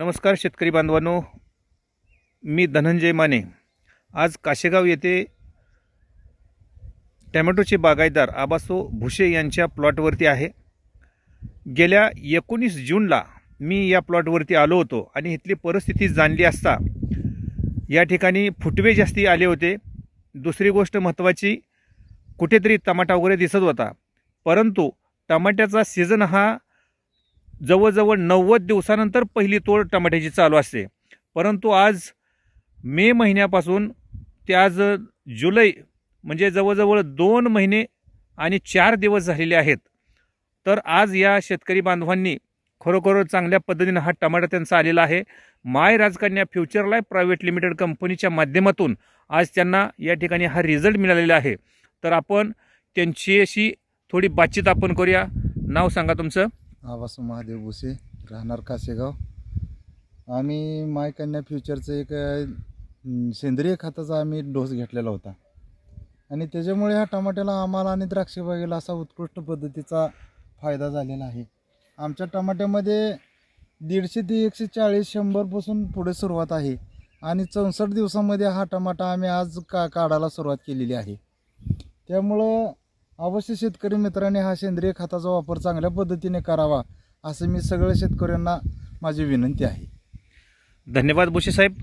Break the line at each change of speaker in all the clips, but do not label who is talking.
नमस्कार शेतकरी बांधवांनो. मी धनंजय माने. आज काशेगाव येथे टॅमॅटोचे बागायतदार आबासो भुसे यांच्या प्लॉटवरती आहे. गेल्या एकोणीस जूनला मी या प्लॉटवरती आलो होतो आणि इथली परिस्थिती जाणली असता या ठिकाणी फुटवे जास्ती आले होते. दुसरी गोष्ट महत्त्वाची कुठेतरी टमाटा वगैरे दिसत होता. परंतु टमाट्याचा सीझन हा जवळजवळ नव्वद दिवसानंतर पहिली तोड टमाट्याची चालू असते. परंतु आज मे महिन्यापासून ते आज जुलै म्हणजे जवळजवळ दोन महिने आणि चार दिवस झालेले आहेत. तर आज या शेतकरी बांधवांनी खरोखर चांगल्या पद्धतीनं हा टमाटा त्यांचा आलेला आहे. माय राजकन्या फ्युचर लाईफ प्रायव्हेट लिमिटेड कंपनीच्या माध्यमातून आज त्यांना या ठिकाणी हा रिझल्ट मिळालेला आहे. तर आपण त्यांची अशी थोडी बातचीत आपण करूया. नाव सांगा तुमचं.
आवासू महादेव भुसे राहणार कासेगाव. आम्ही माय कन्या फ्युचरचं एक सेंद्रिय खताचा आम्ही डोस घेतलेला होता. आणि त्याच्यामुळे ह्या टमाट्याला आम्हाला आणि द्राक्षबागेला असा उत्कृष्ट पद्धतीचा फायदा झालेला आहे. आमच्या टमाट्यामध्ये दीडशे ते एकशे चाळीस शंभरपासून पुढे सुरुवात आहे. आणि चौसष्ट दिवसामध्ये हा टमाटा आम्ही आज का काढायला सुरुवात केलेली आहे. त्यामुळं अवश्य शेतकरी मित्रांनी हा सेंद्रिय खताचा वापर चांगल्या पद्धतीने करावा असं मी सगळ्या शेतकऱ्यांना माझी विनंती आहे.
धन्यवाद भुसे साहेब.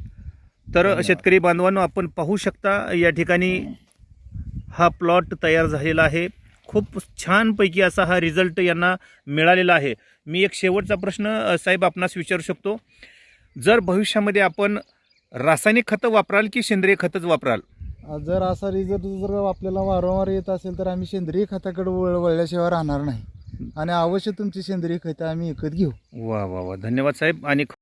तर. शेतकरी बांधवांनो आपण पाहू शकता या ठिकाणी हा प्लॉट तयार झालेला आहे. खूप छानपैकी असा हा रिझल्ट यांना मिळालेला आहे. मी एक शेवटचा प्रश्न साहेब आपणास विचारू शकतो. जर भविष्यामध्ये आपण रासायनिक खतं वापराल की सेंद्रिय खतच वापराल?
जर असा रिझल्ट जर आपल्याला वारंवार येत असेल तर आम्ही सेंद्रिय खताकडे वळ वळल्याशिवाय राहणार नाही. आणि अवश्य तुमची सेंद्रिय खतं आम्ही विकत घेऊ.
वा वा वा. धन्यवाद साहेब. आणि